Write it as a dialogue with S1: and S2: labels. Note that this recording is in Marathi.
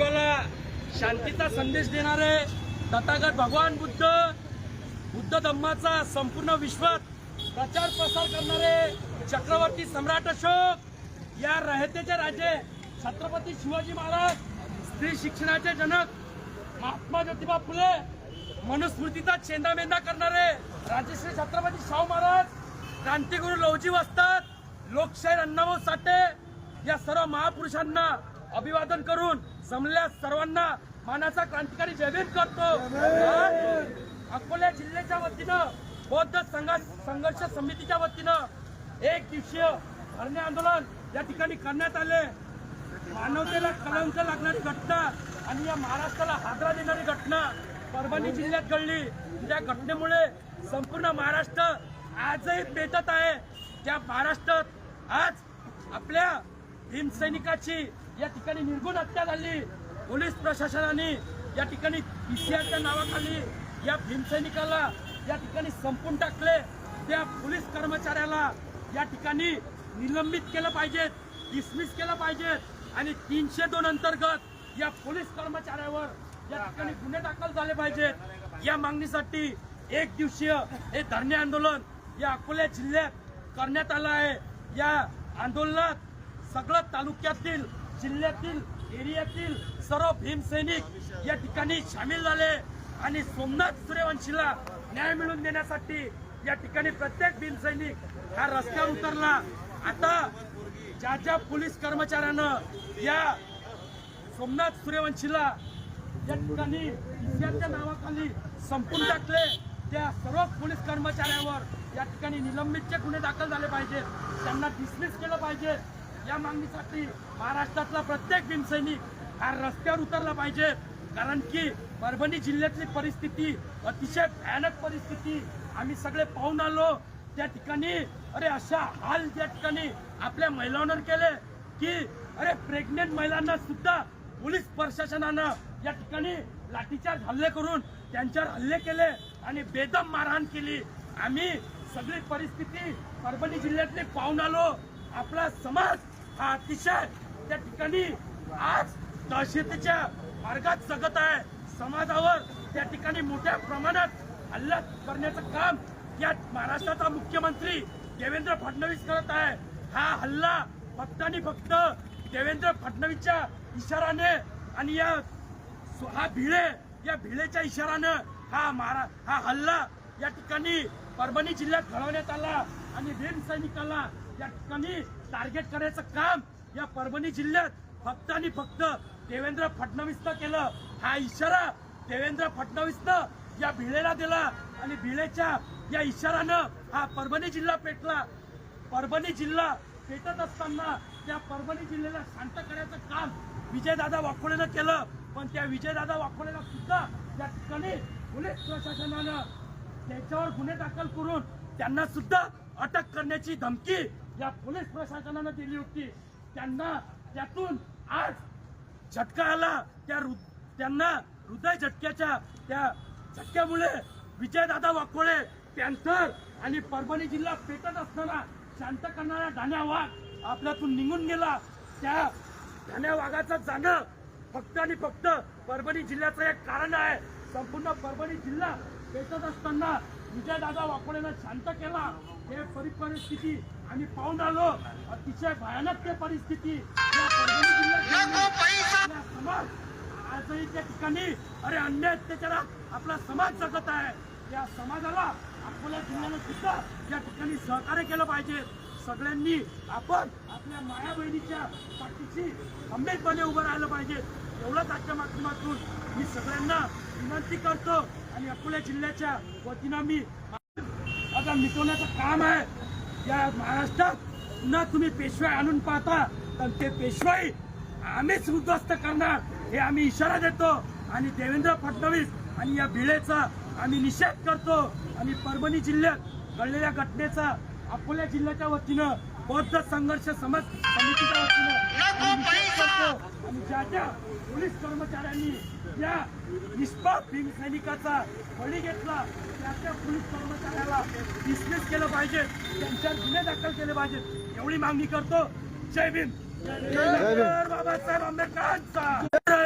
S1: विश्वाला शांतीचा संदेश देणारे तथागत भगवान बुद्ध बुद्ध धम्माचा संपूर्ण विश्वात प्रचार प्रसार करणारे चक्रवर्ती सम्राट अशोक या रहतेचे राजे छत्रपती शिवाजी महाराज स्त्री शिक्षणाचे जनक महात्मा ज्योतिबा फुले मनुस्मृतीचा चेंदामेंदा करणारे राजेश्री छत्रपती शाहू महाराज क्रांतीगुरु लवजी वस्तात लोकशाहीर अण्णाभाऊ साठे या सर्व महापुरुषांना अभिवादन करून जमल्या सर्वांना मानाचा क्रांतिकारी जयभीम करतो. अकोला जिल्ह्याच्या वतीनं बौद्ध संघर्ष संघर्ष समितीच्या वतीनं एक दिवसीय धरणे आंदोलन या ठिकाणी करण्यात आले. मानवतेला कलंक लागणारी घटना आणि या महाराष्ट्राला हादरा देणारी घटना परभणी जिल्ह्यात घडली. या घटनेमुळे संपूर्ण महाराष्ट्र आजही पेटत आहे. त्या महाराष्ट्रात आज आपल्या भीमसैनिकाची या ठिकाणी निर्गुण हत्या झाली. पोलीस प्रशासनाने या ठिकाणी पीसीआरच्या नावाखाली या भीमसैनिकाला या ठिकाणी संपून टाकले. त्या पोलीस कर्मचाऱ्याला या ठिकाणी निलंबित केलं पाहिजे डिसमिस केलं पाहिजे आणि तीनशे दोन अंतर्गत या पोलीस कर्मचाऱ्यावर या ठिकाणी गुन्हे दाखल झाले पाहिजेत या मागणीसाठी एक दिवसीय हे धरणे आंदोलन या अकोला जिल्ह्यात करण्यात आलं आहे. या आंदोलनात सगळं तालुक्यातील जिल्ह्यातील एरियातील सर्व भीमसैनिक या ठिकाणी सामील झाले आणि सोमनाथ सूर्यवंशीला न्याय मिळवून देण्यासाठी या ठिकाणी प्रत्येक भीमसैनिक हा रस्त्यावर उतरला. आता ज्या ज्या पोलीस कर्मचाऱ्यानं या सोमनाथ सूर्यवंशीला या ठिकाणी इसियाच्या नावाखाली संपून टाकले त्या सर्व पोलीस कर्मचाऱ्यावर या ठिकाणी निलंबितचे गुन्हे दाखल झाले पाहिजेत. त्यांना डिसमिस केलं पाहिजे या मागणीसाठी महाराष्ट्रातला प्रत्येक भीमसैनिक हा रस्त्यावर उतरला पाहिजे. कारण की परभणी जिल्ह्यातली परिस्थिती अतिशय भयानक परिस्थिती. आम्ही सगळे पाहून आलो. त्या ठिकाणी अरे अशा हाल त्या ठिकाणी आपल्या महिलांवर केले की अरे प्रेग्नेंट महिलांना सुद्धा पोलीस प्रशासनानं या ठिकाणी लाठीचार्ज हल्ले करून त्यांच्यावर हल्ले केले आणि बेदम मारहाण केली. आम्ही सगळी परिस्थिती परभणी जिल्ह्यातली पाहून आलो. आपला समाज हा अतिशय त्या ठिकाणी आज दहशतीच्या मार्गात जगत आहे. समाजावर त्या ठिकाणी मोठ्या प्रमाणात हल्ला करण्याचं काम या महाराष्ट्राचा मुख्यमंत्री देवेंद्र फडणवीस करत आहे. हा हल्ला फक्त आणि फक्त देवेंद्र फडणवीसच्या इशाराने आणि या हा भिळे या भिळेच्या इशारानं हा मारा हा हल्ला या ठिकाणी परभणी जिल्ह्यात घडवण्यात आला आणि भीम सैनिकाला या ठिकाणी टार्गेट करायचं काम या परभणी जिल्ह्यात फक्त आणि फक्त देवेंद्र फडणवीसनं केलं. हा इशारा देवेंद्र फडणवीसनं या भिळेला दिला आणि भिळेच्या या इशारानं हा परभणी जिल्हा पेटला. परभणी जिल्हा पेटत असताना त्या परभणी जिल्ह्याला शांत करण्याचं काम विजयदादा वाखोळेनं केलं. पण त्या विजयदादा वाखोळेला सुद्धा त्या ठिकाणी पोलीस प्रशासनानं त्याच्यावर गुन्हे दाखल करून त्यांना सुद्धा अटक करण्याची धमकी या पोलीस प्रशासनानं दिली होती त्यांना त्यातून आज झटका आला. त्या हृ- त्यांना हृदय झटक्याच्या त्या झटक्यामुळे विजयदादा वाकोळे पॅन्थर आणि परभणी जिल्हा पेटत असताना शांत करणारा धान्या वाघ आपल्यातून निघून गेला. त्या धान्या वाघाचं जाणं फक्त आणि फक्त परभणी जिल्ह्याचं एक कारण आहे. संपूर्ण परभणी जिल्हा पेटत असताना विजयदादा वाकोळेनं शांत केला. हे परि- परिस्थिती आम्ही पाहून आलो अतिशय भयानक ते परिस्थिती. समाज आजही त्या ठिकाणी अरे अन्य अत्याचारात आपला समाज जगत आहे. या समाजाला अकोला जिल्ह्यानं सुद्धा या ठिकाणी सहकार्य केलं पाहिजे. सगळ्यांनी आपण आपल्या माया बहिणीच्या पाठीशी खंबीरपणे उभं राहिलं पाहिजे. एवढंच आजच्या माध्यमातून मी सगळ्यांना विनंती करतो आणि अकोला जिल्ह्याच्या वतीनं मी आता मिटवण्याचं काम आहे. या महाराष्ट्रात पुन्हा तुम्ही पेशवाई आणून पाहता तर ते पेशवाई आम्हीच उद्ध्वस्त करणार हे आम्ही इशारा देतो. आणि देवेंद्र फडणवीस आणि या भिळेचा आम्ही निषेध करतो. आणि परभणी जिल्ह्यात घडलेल्या घटनेचा अकोला जिल्ह्याच्या वतीनं बौद्ध संघर्ष समज समितीच्या वतीनं करतो आणि ज्या ज्या पोलीस कर्मचाऱ्यांनी या निष्पाप भीम सैनिकाचा बळी घेतला त्या त्या पोलीस कर्मचाऱ्याला डिसमिस केलं पाहिजे त्यांच्यावर गुन्हे दाखल केले पाहिजेत एवढी मागणी करतो जय भीम जय बाबासाहेब आंबेडकरांचा